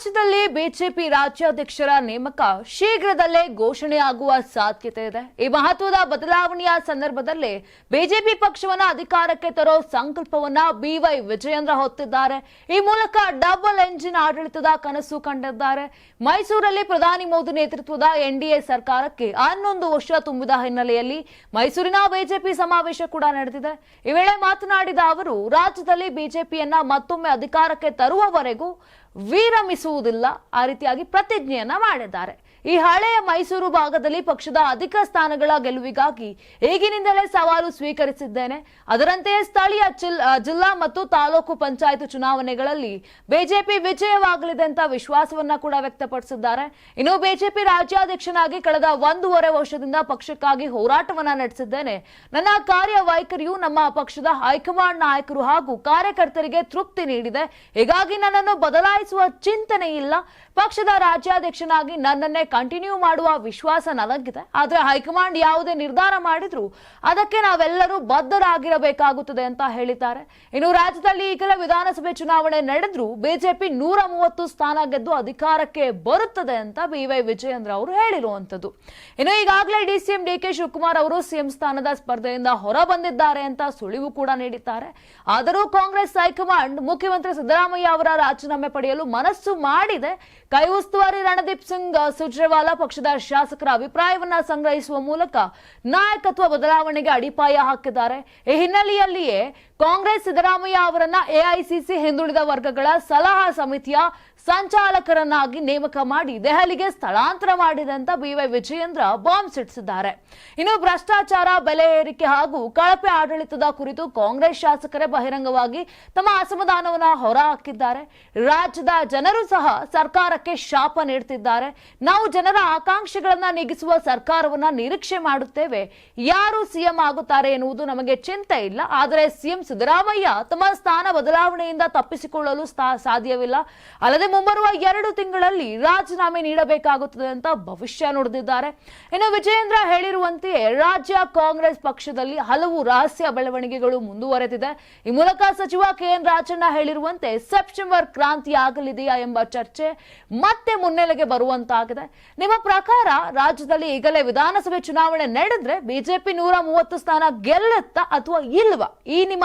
ರಾಜ್ಯದಲ್ಲಿ ಬಿಜೆಪಿ ರಾಜ್ಯಾಧ್ಯಕ್ಷರ ನೇಮಕ ಶೀಘ್ರದಲ್ಲೇ ಘೋಷಣೆಯಾಗುವ ಸಾಧ್ಯತೆ ಇದೆ. ಈ ಮಹತ್ವದ ಬದಲಾವಣೆಯ ಸಂದರ್ಭದಲ್ಲಿ ಬಿಜೆಪಿ ಪಕ್ಷವನ್ನ ಅಧಿಕಾರಕ್ಕೆ ತರೋ ಸಂಕಲ್ಪವನ್ನ ಬಿವೈ ವಿಜಯೇಂದ್ರ ಹೊತ್ತಿದ್ದಾರೆ. ಈ ಮೂಲಕ ಡಬಲ್ ಎಂಜಿನ್ ಆಡಳಿತದ ಕನಸು ಕಂಡಿದ್ದಾರೆ. ಮೈಸೂರಲ್ಲಿ ಪ್ರಧಾನಿ ಮೋದಿ ನೇತೃತ್ವದ ಎನ್ಡಿಎ ಸರ್ಕಾರಕ್ಕೆ ಹನ್ನೊಂದು ವರ್ಷ ತುಂಬಿದ ಹಿನ್ನೆಲೆಯಲ್ಲಿ ಮೈಸೂರಿನ ಬಿಜೆಪಿ ಸಮಾವೇಶ ಕೂಡ ನಡೆದಿದೆ. ಈ ವೇಳೆ ಮಾತನಾಡಿದ ಅವರು, ರಾಜ್ಯದಲ್ಲಿ ಬಿಜೆಪಿಯನ್ನ ಮತ್ತೊಮ್ಮೆ ಅಧಿಕಾರಕ್ಕೆ ತರುವವರೆಗೂ ವಿರಮಿಸುವುದಿಲ್ಲ ಆ ರೀತಿಯಾಗಿ ಪ್ರತಿಜ್ಞೆಯನ್ನ ಮಾಡಿದ್ದಾರೆ. ಈ ಹಳೆಯ ಮೈಸೂರು ಭಾಗದಲ್ಲಿ ಪಕ್ಷದ ಅಧಿಕ ಸ್ಥಾನಗಳ ಗೆಲುವಿಗಾಗಿ ಈಗಿನಿಂದಲೇ ಸವಾಲು ಸ್ವೀಕರಿಸಿದ್ದೇನೆ. ಅದರಂತೆಯೇ ಸ್ಥಳೀಯ ಜಿಲ್ಲಾ ಮತ್ತು ತಾಲೂಕು ಪಂಚಾಯತ್ ಚುನಾವಣೆಗಳಲ್ಲಿ ಬಿಜೆಪಿ ವಿಜಯವಾಗಲಿದೆ ಅಂತ ವಿಶ್ವಾಸವನ್ನ ಕೂಡ ವ್ಯಕ್ತಪಡಿಸಿದ್ದಾರೆ. ಇನ್ನು ಬಿಜೆಪಿ ರಾಜ್ಯಾಧ್ಯಕ್ಷನಾಗಿ ಕಳೆದ ಒಂದೂವರೆ ವರ್ಷದಿಂದ ಪಕ್ಷಕ್ಕಾಗಿ ಹೋರಾಟವನ್ನ ನಡೆಸಿದ್ದೇನೆ. ನನ್ನ ಕಾರ್ಯವೈಖರಿಯು ನಮ್ಮ ಪಕ್ಷದ ಹೈಕಮಾಂಡ್ ನಾಯಕರು ಹಾಗೂ ಕಾರ್ಯಕರ್ತರಿಗೆ ತೃಪ್ತಿ ನೀಡಿದೆ. ಹೀಗಾಗಿ ನನ್ನನ್ನು ಬದಲಾಯಿಸುವ ಚಿಂತನೆ ಇಲ್ಲ. ಪಕ್ಷದ ರಾಜ್ಯಾಧ್ಯಕ್ಷನಾಗಿ ನನ್ನನ್ನೇ ಕಂಟಿನ್ಯೂ ಮಾಡುವ ವಿಶ್ವಾಸ ನನಗಿದೆ. ಆದರೆ ಹೈಕಮಾಂಡ್ ಯಾವುದೇ ನಿರ್ಧಾರ ಮಾಡಿದ್ರು ಅದಕ್ಕೆ ನಾವೆಲ್ಲರೂ ಬದ್ಧರಾಗಿರಬೇಕಾಗುತ್ತದೆ ಅಂತ ಹೇಳಿದ್ದಾರೆ. ಇನ್ನು ರಾಜ್ಯದಲ್ಲಿ ಈಗಲೇ ವಿಧಾನಸಭೆ ಚುನಾವಣೆ ನಡೆದ್ರು ಬಿಜೆಪಿ ನೂರ ಮೂವತ್ತು ಸ್ಥಾನ ಗೆದ್ದು ಅಧಿಕಾರಕ್ಕೆ ಬರುತ್ತದೆ ಅಂತ ಬಿ ವೈ ವಿಜಯೇಂದ್ರ ಅವರು ಹೇಳಿರುವಂತದ್ದು ಇನ್ನು ಈಗಾಗಲೇ ಡಿಸಿಎಂ ಡಿ ಕೆ ಶಿವಕುಮಾರ್ ಅವರು ಸಿಎಂ ಸ್ಥಾನದ ಸ್ಪರ್ಧೆಯಿಂದ ಹೊರ ಬಂದಿದ್ದಾರೆ ಅಂತ ಸುಳಿವು ಕೂಡ ನೀಡಿದ್ದಾರೆ. ಆದರೂ ಕಾಂಗ್ರೆಸ್ ಹೈಕಮಾಂಡ್ ಮುಖ್ಯಮಂತ್ರಿ ಸಿದ್ದರಾಮಯ್ಯ ಅವರ ರಾಜೀನಾಮೆ ಪಡೆಯಲು ಮನಸ್ಸು ಮಾಡಿದೆ. ಕೈ ಉಸ್ತುವಾರಿ ರಣದೀಪ್ ಸಿಂಗ್ ಸುರ್ಜೇವಾಲಾ ಪಕ್ಷದ ಶಾಸಕರ ಅಭಿಪ್ರಾಯವನ್ನ ಸಂಗ್ರಹಿಸುವ ಮೂಲಕ ನಾಯಕತ್ವ ಬದಲಾವಣೆಗೆ ಅಡಿಪಾಯ ಹಾಕಿದ್ದಾರೆ. ಈ ಹಿನ್ನೆಲೆಯಲ್ಲಿಯೇ ಕಾಂಗ್ರೆಸ್ ಸಿದ್ದರಾಮಯ್ಯ ಅವರನ್ನ ಎಐಸಿಸಿ ಹಿಂದುಳಿದ ವರ್ಗಗಳ ಸಲಹಾ ಸಮಿತಿಯ ಸಂಚಾಲಕರನ್ನಾಗಿ ನೇಮಕ ಮಾಡಿ ದೆಹಲಿಗೆ ಸ್ಥಳಾಂತರ ಮಾಡಿದಂತ ಬಿವೈ ವಿಜಯೇಂದ್ರ ಬಾಂಬ್ ಸಿಡಿಸಿದ್ದಾರೆ. ಇನ್ನು ಭ್ರಷ್ಟಾಚಾರ ಬೆಲೆ ಏರಿಕೆ ಹಾಗೂ ಕಳಪೆ ಆಡಳಿತದ ಕುರಿತು ಕಾಂಗ್ರೆಸ್ ಶಾಸಕರೇ ಬಹಿರಂಗವಾಗಿ ತಮ್ಮ ಅಸಮಾಧಾನವನ್ನ ಹೊರಹಾಕಿದ್ದಾರೆ. ರಾಜ್ಯದ ಜನರು ಸಹ ಸರ್ಕಾರಕ್ಕೆ ಶಾಪ ನೀಡುತ್ತಿದ್ದಾರೆ. ನಾವು ಜನರ ಆಕಾಂಕ್ಷೆಗಳನ್ನ ನೀಗಿಸುವ ಸರ್ಕಾರವನ್ನ ನಿರೀಕ್ಷೆ ಮಾಡುತ್ತೇವೆ. ಯಾರು ಸಿಎಂ ಆಗುತ್ತಾರೆ ಎನ್ನುವುದು ನಮಗೆ ಚಿಂತೆ ಇಲ್ಲ. ಆದರೆ ಸಿಎಂ ಸಿದ್ದರಾಮಯ್ಯ ತಮ್ಮ ಸ್ಥಾನ ಬದಲಾವಣೆಯಿಂದ ತಪ್ಪಿಸಿಕೊಳ್ಳಲು ಸಾಧ್ಯವಿಲ್ಲ. ಅಲ್ಲದೆ ಮುಂಬರುವ ಎರಡು ತಿಂಗಳಲ್ಲಿ ರಾಜೀನಾಮೆ ನೀಡಬೇಕಾಗುತ್ತದೆ ಅಂತ ಭವಿಷ್ಯ ನುಡಿದಿದ್ದಾರೆ. ಇನ್ನು ವಿಜಯೇಂದ್ರ ಹೇಳಿರುವಂತೆಯೇ ರಾಜ್ಯ ಕಾಂಗ್ರೆಸ್ ಪಕ್ಷದಲ್ಲಿ ಹಲವು ರಹಸ್ಯ ಬೆಳವಣಿಗೆಗಳು ಮುಂದುವರೆದಿದೆ. ಈ ಮೂಲಕ ಸಚಿವ ಕೆಎನ್ ರಾಜಣ್ಣ ಹೇಳಿರುವಂತೆ ಸೆಪ್ಟೆಂಬರ್ ಕ್ರಾಂತಿ ಆಗಲಿದೆಯಾ ಎಂಬ ಚರ್ಚೆ ಮತ್ತೆ ಮುನ್ನೆಲೆಗೆ ಬರುವಂತಾಗಿದೆ. ನಿಮ್ಮ ಪ್ರಕಾರ ರಾಜ್ಯದಲ್ಲಿ ಈಗಲೇ ವಿಧಾನಸಭೆ ಚುನಾವಣೆ ನಡೆದ್ರೆ ಬಿಜೆಪಿ ನೂರ ಮೂವತ್ತು ಸ್ಥಾನ ಗೆಲ್ಲುತ್ತಾ ಅಥವಾ ಇಲ್ವಾ? ಈ ನಿಮ್ಮ